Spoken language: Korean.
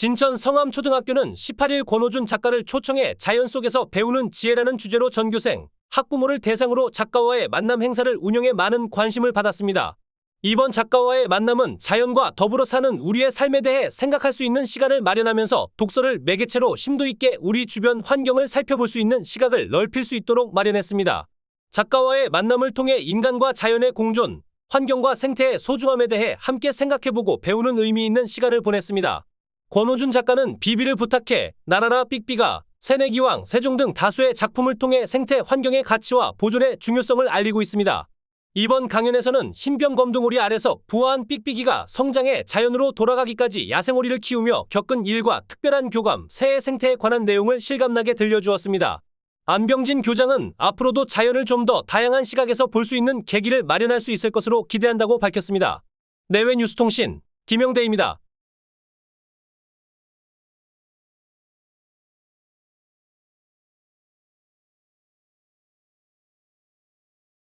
진천 성암초등학교는 18일 권호준 작가를 초청해 자연 속에서 배우는 지혜라는 주제로 전교생, 학부모를 대상으로 작가와의 만남 행사를 운영해 많은 관심을 받았습니다. 이번 작가와의 만남은 자연과 더불어 사는 우리의 삶에 대해 생각할 수 있는 시간을 마련하면서 독서를 매개체로 심도 있게 우리 주변 환경을 살펴볼 수 있는 시각을 넓힐 수 있도록 마련했습니다. 작가와의 만남을 통해 인간과 자연의 공존, 환경과 생태의 소중함에 대해 함께 생각해보고 배우는 의미 있는 시간을 보냈습니다. 권호준 작가는 비비를 부탁해 나라라 삑비가 새내기왕 세종 등 다수의 작품을 통해 생태 환경의 가치와 보존의 중요성을 알리고 있습니다. 이번 강연에서는 흰병 검둥오리 아래서 부화한 삑삑이가 성장해 자연으로 돌아가기까지 야생오리를 키우며 겪은 일과 특별한 교감, 새해 생태에 관한 내용을 실감나게 들려주었습니다. 안병진 교장은 앞으로도 자연을 좀 더 다양한 시각에서 볼 수 있는 계기를 마련할 수 있을 것으로 기대한다고 밝혔습니다. 내외 뉴스통신 김영대입니다.